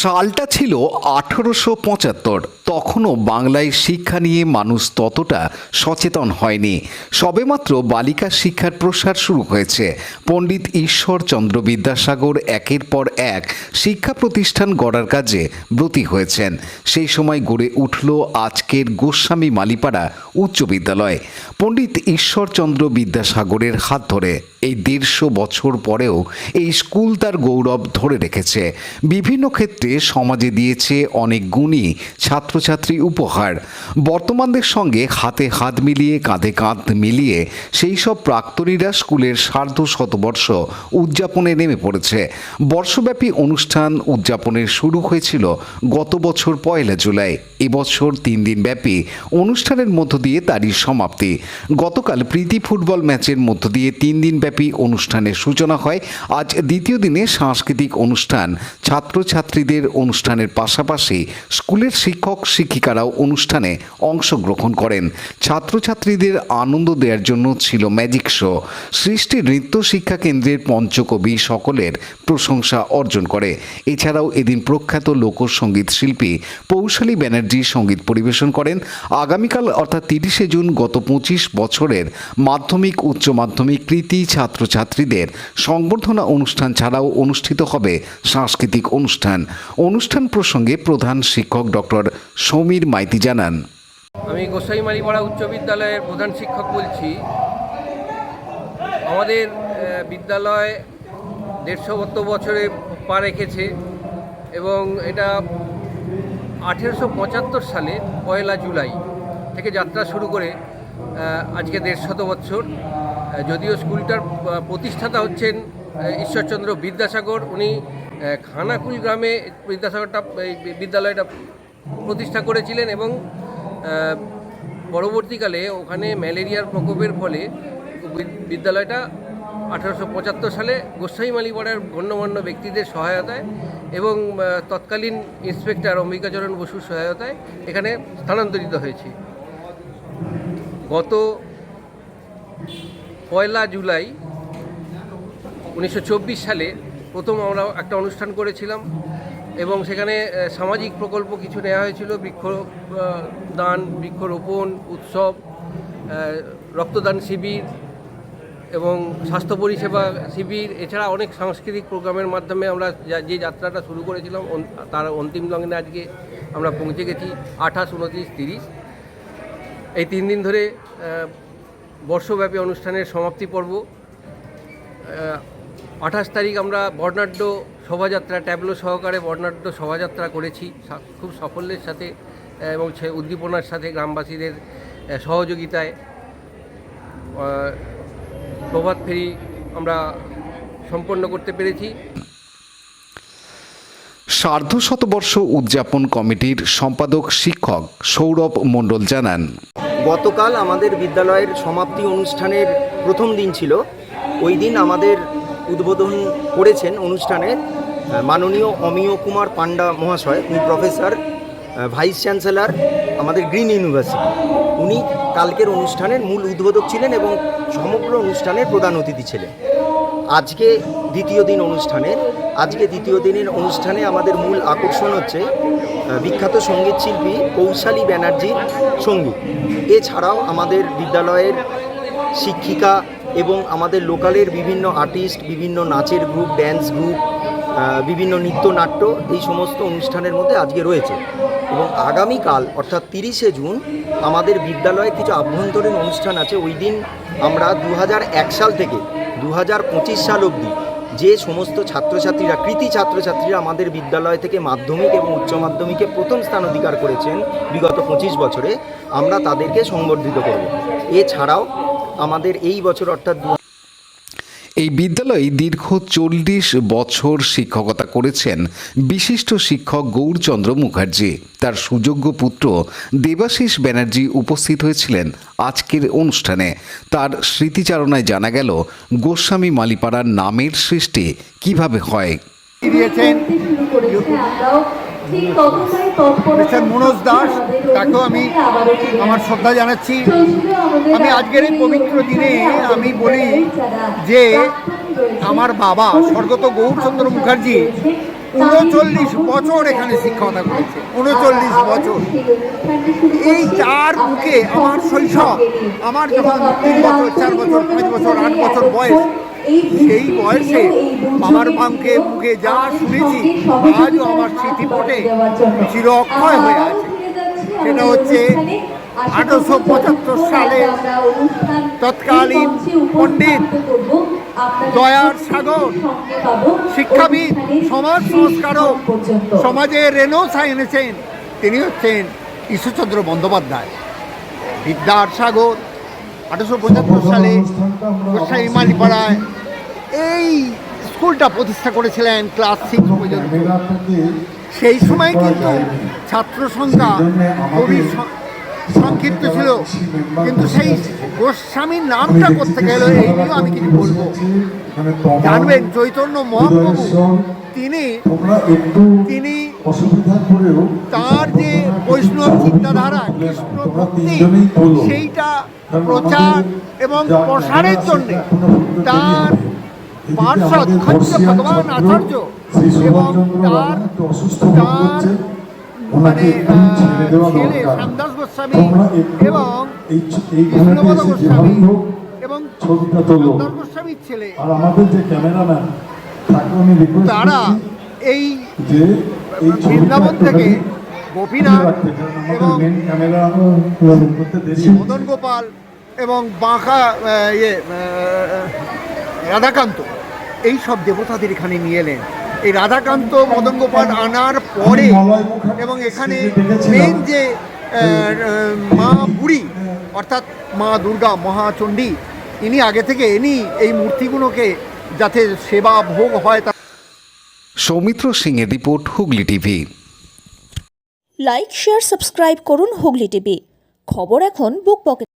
সালটা ছিল আঠেরোশো পঁচাত্তর। তখনও বাংলায় শিক্ষা নিয়ে মানুষ ততটা সচেতন হয়নি। সবেমাত্র বালিকা শিক্ষার প্রসার শুরু হয়েছে। পণ্ডিত ঈশ্বরচন্দ্র বিদ্যাসাগর একের পর এক শিক্ষা প্রতিষ্ঠান গড়ার কাজে ব্রতী হয়েছেন। সেই সময় গড়ে উঠল আজকের গোস্বামী মালিপাড়া উচ্চ বিদ্যালয়। পণ্ডিত ঈশ্বরচন্দ্র বিদ্যাসাগরের হাত ধরে এই দেড়শো বছর পরেও এই স্কুল তার গৌরব ধরে রেখেছে। বিভিন্ন ক্ষেত্রে সমাজে দিয়েছে অনেক গুণী ছাত্রছাত্রী উপহার। বর্তমানদের সঙ্গে হাতে হাত মিলিয়ে, কাঁধে কাঁধ মিলিয়ে সেই সব প্রাক্তনীরা স্কুলের সার্ধ শতবর্ষ উদযাপনে নেমে পড়েছে। বর্ষব্যাপী অনুষ্ঠান উদযাপনের শুরু হয়েছিল গত বছর পয়লা জুলাই। এবছর তিন দিন ব্যাপী অনুষ্ঠানের মধ্য দিয়ে তারই সমাপ্তি। গতকাল প্রীতি ফুটবল ম্যাচের মধ্য দিয়ে তিন দিন ব্যাপী অনুষ্ঠানের সূচনা হয়। আজ দ্বিতীয় দিনে সাংস্কৃতিক অনুষ্ঠান। ছাত্রছাত্রীদের অনুষ্ঠানের পাশাপাশি স্কুলের শিক্ষক, শিক্ষিকারাও অনুষ্ঠানে অংশগ্রহণ করেন। ছাত্রছাত্রীদের আনন্দ দেওয়ার জন্য ছিল ম্যাজিক শো। সৃষ্টি নৃত্য শিক্ষা কেন্দ্রের পঞ্চকবি সকলের প্রশংসা অর্জন করে। এছাড়াও এদিন প্রখ্যাত লোকসঙ্গীত শিল্পী পৌশালী ব্যানার্জি সংগীত পরিবেশন করেন। আগামীকাল অর্থাৎ তিরিশে জুন গত পঁচিশ বছরের মাধ্যমিক, উচ্চ মাধ্যমিক কৃতি ছাত্রছাত্রীদের সংবর্ধনা অনুষ্ঠান ছাড়াও অনুষ্ঠিত হবে সাংস্কৃতিক অনুষ্ঠান। অনুষ্ঠান প্রসঙ্গে প্রধান শিক্ষক ডক্টর সমীর মাইতি জানান। আমি গোসাই মারিপাড়া উচ্চ বিদ্যালয়ের প্রধান শিক্ষক বলছি, আমাদের বিদ্যালয় দেড়শো বছরে পা রেখেছে এবং এটা আঠেরোশো পঁচাত্তর সালে পয়লা জুলাই থেকে যাত্রা শুরু করে আজকে দেড়শত বছর। যদিও স্কুলটার প্রতিষ্ঠাতা হচ্ছেন ঈশ্বরচন্দ্র বিদ্যাসাগর, উনি খানাকুল গ্রামে বিদ্যাসাগরটা বিদ্যালয়টা প্রতিষ্ঠা করেছিলেন এবং পরবর্তীকালে ওখানে ম্যালেরিয়ার প্রকোপের ফলে বিদ্যালয়টা আঠারোশো পঁচাত্তর সালে গোসাই মালিপাড়ার গণ্যমান্য ব্যক্তিদের সহায়তায় এবং তৎকালীন ইন্সপেক্টর অম্বিকাচরণ বসুর সহায়তায় এখানে স্থানান্তরিত হয়েছে। গত পয়লা জুলাই উনিশশো চব্বিশ সালে প্রথম আমরা একটা অনুষ্ঠান করেছিলাম এবং সেখানে সামাজিক প্রকল্প কিছু নেওয়া হয়েছিল, বৃক্ষ দান, বৃক্ষরোপণ, উৎসব রক্তদান শিবির এবং স্বাস্থ্য পরিষেবা শিবির, এছাড়া অনেক সাংস্কৃতিক প্রোগ্রামের মাধ্যমে আমরা যা- যাত্রাটা শুরু করেছিলাম তার অন্তিম লগ্নে আজকে আমরা পৌঁছে গেছি আঠাশ, উনত্রিশ, তিরিশ। এই তিন দিন ধরে বর্ষব্যাপী অনুষ্ঠানের সমাপ্তি পর্ব আঠাশ তারিখ আমরা বর্ণাঢ্য শোভাযাত্রা ট্যাবলো সহকারে বর্ণাঢ্য শোভাযাত্রা করেছি। খুব সাফল্যের সাথে এবং সে উদ্দীপনার সাথে গ্রামবাসীদের সহযোগিতায় প্রভাত ফেরি আমরা সম্পন্ন করতে পেরেছি। সার্ধ শতবর্ষ উদযাপন কমিটির সম্পাদক শিক্ষক সৌরভ মণ্ডল জানান গতকাল আমাদের বিদ্যালয়ের সমাপ্তি অনুষ্ঠানের প্রথম দিন ছিল। ওই দিন আমাদের উদ্বোধন করেছেন অনুষ্ঠানে মাননীয় অমিয় কুমার পান্ডা মহাশয়, উনি প্রফেসর ভাইস চ্যান্সেলর আমাদের গ্রিন ইউনিভার্সিটি। উনি কালকের অনুষ্ঠানের মূল উদ্বোধক ছিলেন এবং সমগ্র অনুষ্ঠানের প্রধান অতিথি ছিলেন। আজকে দ্বিতীয় দিন অনুষ্ঠানের আজকে দ্বিতীয় দিনের অনুষ্ঠানে আমাদের মূল আকর্ষণ হচ্ছে বিখ্যাত সংগীত শিল্পী কৌশালী ব্যানার্জির সংগীত। এছাড়াও আমাদের বিদ্যালয়ের শিক্ষিকা এবং আমাদের লোকালের বিভিন্ন আর্টিস্ট, বিভিন্ন নাচের গ্রুপ ড্যান্স গ্রুপ বিভিন্ন নৃত্যনাট্য এই সমস্ত অনুষ্ঠানের মধ্যে আজকে রয়েছে। এবং আগামীকাল, অর্থাৎ তিরিশে জুন, আমাদের বিদ্যালয়ে কিছু আভ্যন্তরীণ অনুষ্ঠান আছে। ওই দিন আমরা দু হাজার এক সাল থেকে দু হাজার পঁচিশ সাল অবধি যে সমস্ত ছাত্রছাত্রীরা, কৃতি ছাত্রছাত্রীরা আমাদের বিদ্যালয় থেকে মাধ্যমিক এবং উচ্চ মাধ্যমিকে প্রথম স্থান অধিকার করেছেন বিগত পঁচিশ বছরে, আমরা তাদেরকে সংবর্ধিত করব। এছাড়াও আমাদের এই বছর অর্থাৎ এই বিদ্যালয়ে দীর্ঘ চল্লিশ বছর শিক্ষকতা করেছেন বিশিষ্ট শিক্ষক গৌরচন্দ্র মুখার্জি। তার সুযোগ্য পুত্র দেবাশিস ব্যানার্জি উপস্থিত হয়েছিলেন আজকের অনুষ্ঠানে। তার স্মৃতিচারণায় জানা গেল গোস্বামী মালিপাড়ার নামের সৃষ্টি কীভাবে হয়। দিয়েছেন। মিস্টার মনোজ দাস তাকেও আমি আমার শ্রদ্ধা জানাচ্ছি। আমি আজকের এই পবিত্র দিনে আমি বলি যে আমার বাবা স্বর্গত গৌরচন্দ্র মুখার্জি উনচল্লিশ বছর এখানে শিক্ষকতা করেছে। উনচল্লিশ বছর। এই চার মুখে আমার শৈশব আমার যখন তিন বছর চার বছর পাঁচ বছর আট বছর বয়স সেই বয়সে আমার মামকে মুখে যা শুনেছি আজও আমার স্মৃতিপটে চির অক্ষয় হয়ে আছে। সেটা হচ্ছে আঠারোশো পঁচাত্তর সালে তৎকালীন পণ্ডিত দয়ার সাগর। শিক্ষাবিদ সমাজ সংস্কারক সমাজে রেনোসা এনেছেন তিনি হচ্ছেন ঈশ্বরচন্দ্র বন্দ্যোপাধ্যায়। বিদ্যার সাগর আঠারোশো পঁচাত্তর সালে গোসাই মালিপাড়ায়? এই স্কুলটা প্রতিষ্ঠা করেছিলেন ক্লাস সিক্স পর্যন্ত। সেই সময় কিন্তু ছাত্র সংখ্যা খুবই সংক্ষিপ্ত ছিল। কিন্তু সেই গোস্বামীর নামটা করতে গেলে এই নিয়েও আমি কিছু বলব। জানবেন, চৈতন্য মহাপ্রভু, তিনি তিনি তার যে বৈষ্ণব চিন্তাধারা কৃষ্ণ ভক্তি সেইটা প্রচার এবং প্রসারের জন্য তার খঞ্জ ভগবান আচার্য এবং তার তার মানে ছেলে শ্যামদাস গোস্বামী এবং কৃষ্ণপদ গোস্বামী এবং শ্যামদাস গোস্বামীর ছেলে। আর আমাদের যে ক্যামেরাম্যান তাকে আমি তারা এই যে বৃন্দাবন থেকে গোপীনাথ এবং। মদন গোপাল এবং বাঁকা ইয়ে রাধাকান্ত এই সব দেবতাদের এখানে নিয়ে এলেন। এই রাধাকান্ত মদন গোপাল আনার পরে এবং এখানে মেন যে মা বুড়ি অর্থাৎ মা দুর্গা মহাচণ্ডী ইনি আগে থেকে এনি এই মূর্তিগুলোকে যাতে সেবা ভোগ হয় তা সৌমিত্র সিং সিংয়ের report Hooghly TV. Like, share, subscribe করুন হুগলি টিভি। খবর এখন বুক পকেট